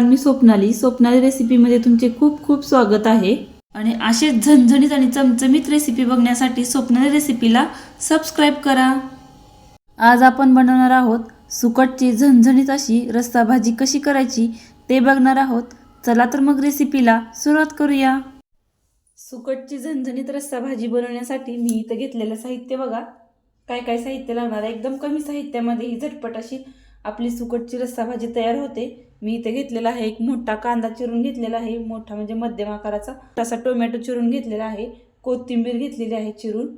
मी स्वप्नाली. स्वप्नाली रेसिपीमध्ये तुमचे खूप खूप स्वागत आहे. आणि असेच झणझणीत आणि चमचमीत रेसिपी बघण्यासाठी स्वप्नाली रेसिपीला सबस्क्राईब करा. आज आपण बनवणार आहोत सुकटची झणझणीत अशी रस्सा भाजी कशी करायची ते बघणार आहोत. चला तर मग रेसिपीला सुरुवात करूया. सुकटची झणझणीत रस्सा भाजी बनवण्यासाठी मी इथं घेतलेलं साहित्य बघा. काय काय साहित्य लागणार आहे? एकदम कमी साहित्यामध्ये ही झटपट अशी आपली सुकटची रस्सा भाजी तयार होते. मी इथे घेतलेला आहे एक मोठा कांदा चिरून घेतलेला आहे. मोठा म्हणजे मध्यम आकाराचा. तसा टोमॅटो चिरून घेतलेला आहे. कोथिंबीर घेतलेली आहे चिरून.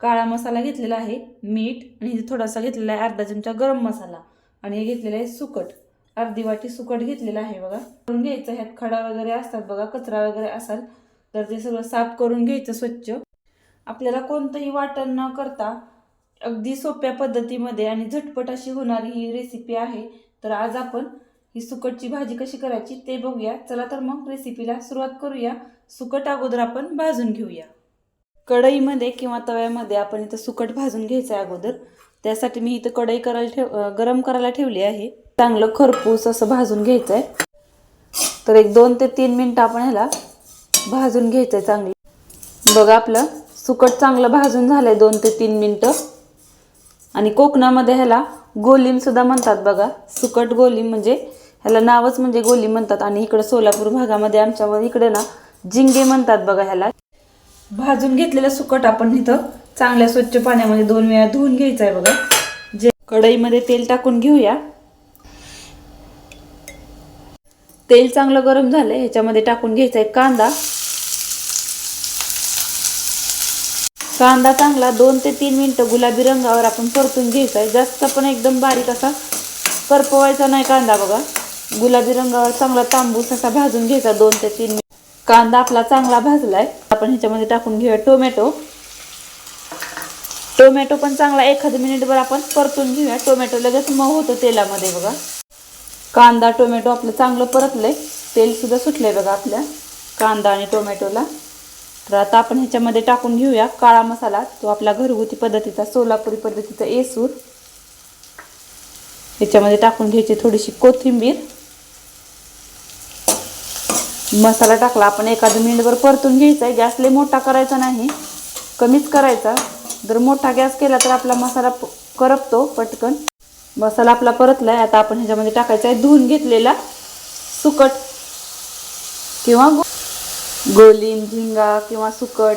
काळा मसाला घेतलेला आहे मीठ आणि इथे थोडासा घेतलेला आहे अर्धा चमचा गरम मसाला. आणि हे घेतलेलं आहे सुकट. अर्धी वाटी सुकट घेतलेला आहे बघा. करून घ्यायचं ह्यात खडा वगैरे असतात बघा कचरा वगैरे असाल तर ते सगळं साफ करून घ्यायचं स्वच्छ. आपल्याला कोणतंही वाटण न करता अगदी सोप्या पद्धतीमध्ये आणि झटपट अशी होणारी ही रेसिपी आहे. तर आज आपण ही सुकटची भाजी कशी करायची ते बघूया. चला तर मग रेसिपीला सुरुवात करूया. सुकट अगोदर आपण भाजून घेऊया. कढईमध्ये किंवा तव्यामध्ये आपण इथं सुकट भाजून घ्यायचं आहे अगोदर. त्यासाठी मी इथं कढई करायला ठेव गरम करायला ठेवली आहे. चांगलं खरपूस असं भाजून घ्यायचं आहे तर एक दोन ते तीन मिनटं आपण ह्याला भाजून घ्यायचं आहे चांगलं. बघा आपलं सुकट चांगलं भाजून झालं आहे दोन ते तीन मिनटं. आणि कोकणामध्ये ह्याला गोलीम सुद्धा म्हणतात बघा. सुकट गोलीम म्हणजे ह्याला नावच म्हणजे गोलीम म्हणतात. आणि इकडं सोलापूर भागामध्ये आमच्या इकडे ना जिंगे म्हणतात बघा ह्याला. भाजून घेतलेलं सुकट आपण इथं चांगल्या स्वच्छ पाण्यामध्ये दोन वेळा धुवून घ्यायचं आहे बघा. जे कढईमध्ये तेल टाकून घेऊया. तेल चांगलं गरम झालंय. ह्याच्यामध्ये टाकून घ्यायचा आहे कांदा. कांदा चांगला दोन ते तीन मिनटं गुलाबी रंगावर आपण परतून घ्यायचा आहे. जास्त पण एकदम बारीक असा करपवायचा नाही कांदा बघा. गुलाबी रंगावर चांगला तांबूस असा भाजून घ्यायचा दोन ते तीन मिनिट. कांदा आपला चांगला भाजलाय. आपण ह्याच्यामध्ये टाकून घेऊया टोमॅटो. टोमॅटो पण चांगला एखाद मिनिटभर आपण परतून घेऊया. टोमॅटो लगेच मऊ होतं तेलामध्ये बघा. कांदा टोमॅटो आपलं चांगलं परतलंय. तेल सुद्धा सुटलंय बघा आपल्या. कांदा आणि टोमॅटोला. तर आता आपण ह्याच्यामध्ये टाकून घेऊया काळा मसाला. तो आपला घरगुती पद्धतीचा सोलापुरी पद्धतीचा एसूर. ह्याच्यामध्ये टाकून घ्यायची थोडीशी कोथिंबीर. मसाला टाकला आपण एखादं मिनिटभर परतून घ्यायचा आहे गॅस लय मोठा करायचा नाही कमीच करायचा. जर मोठा गॅस केला तर आपला मसाला करपतो पटकन. मसाला आपला परतला आहे आता आपण ह्याच्यामध्ये टाकायचा आहे धुवून घेतलेला सुकट किंवा गोलीन झिंगा किंवा सुकट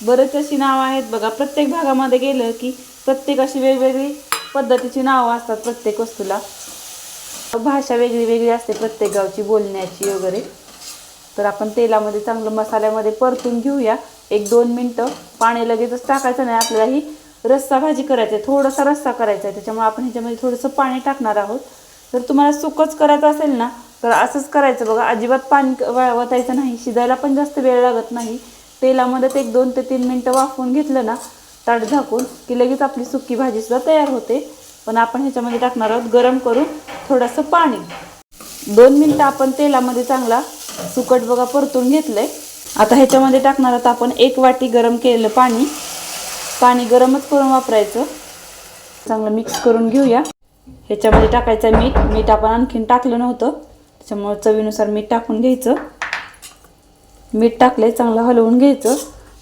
बरेच अशी नावं आहेत. बघा प्रत्येक भागामध्ये गेलं की प्रत्येक अशी वेगवेगळी पद्धतीची नावं असतात प्रत्येक वस्तूला. भाषा वेगळी वेगळी असते प्रत्येक गावची बोलण्याची वगैरे. तर आपण तेलामध्ये चांगलं मसाल्यामध्ये परतून घेऊया. एक दोन मिनटं पाणी लगेचच टाकायचं नाही. आपल्याला ही रस्सा भाजी करायची आहे थोडासा रस्सा करायचा आहे त्याच्यामुळे आपण ह्याच्यामध्ये थोडंसं पाणी टाकणार आहोत. जर तुम्हाला सुकच करायचं असेल ना तर असंच करायचं बघा. अजिबात पाणी क- वतायचं नाही. शिजायला पण जास्त वेळ लागत नाही. तेलामध्ये ते एक दोन ते तीन मिनटं वाफवून घेतलं ना ताट झाकून की लगेच आपली सुकी भाजीसुद्धा तयार होते. पण आपण ह्याच्यामध्ये टाकणार आहोत गरम करून थोडंसं पाणी. दोन मिनटं आपण तेलामध्ये चांगला सुकट बघा परतून घेतलंय. आता ह्याच्यामध्ये टाकणार आहोत आपण एक वाटी गरम केलेलं पाणी. पाणी गरमच करून वापरायचं. चांगलं मिक्स करून घेऊया. ह्याच्यामध्ये टाकायचं मीठ. मीठ आपण आणखीन टाकलं नव्हतं. त्याच्यामुळे चवीनुसार मीठ टाकून घ्यायचं. मीठ टाकले चांगलं हलवून घ्यायचं.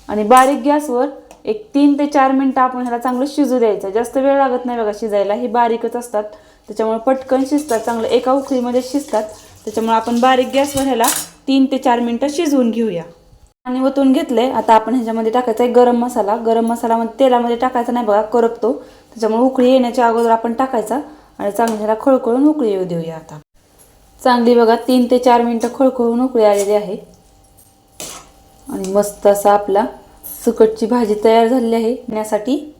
आणि बारीक गॅसवर एक तीन ते चार मिनटं आपण ह्याला चांगलं शिजू द्यायचं. जास्त वेळ लागत नाही बघा शिजायला हे बारीकच असतात. त्याच्यामुळे पटकन शिजतात चांगलं एका उकळीमध्ये शिजतात. त्याच्यामुळे आपण बारीक गॅसवर ह्याला तीन ते चार मिनटं शिजवून घेऊया. आणि ओतून घेतले आता आपण ह्याच्यामध्ये टाकायचा आहे गरम मसाला. गरम मसाला मध्ये तेलामध्ये टाकायचा नाही बघा करपतो. त्याच्यामुळे उकळी येण्याच्या अगोदर आपण टाकायचा. आणि चांगलं ह्याला खळखळून उकळी येऊ देऊया आता. चांगली बघा तीन ते चार मिनटं खळखळून उकळी आलेली आहे. आणि मस्त असा आपला सुकटची भाजी तयार झालेली आहे. खाण्यासाठी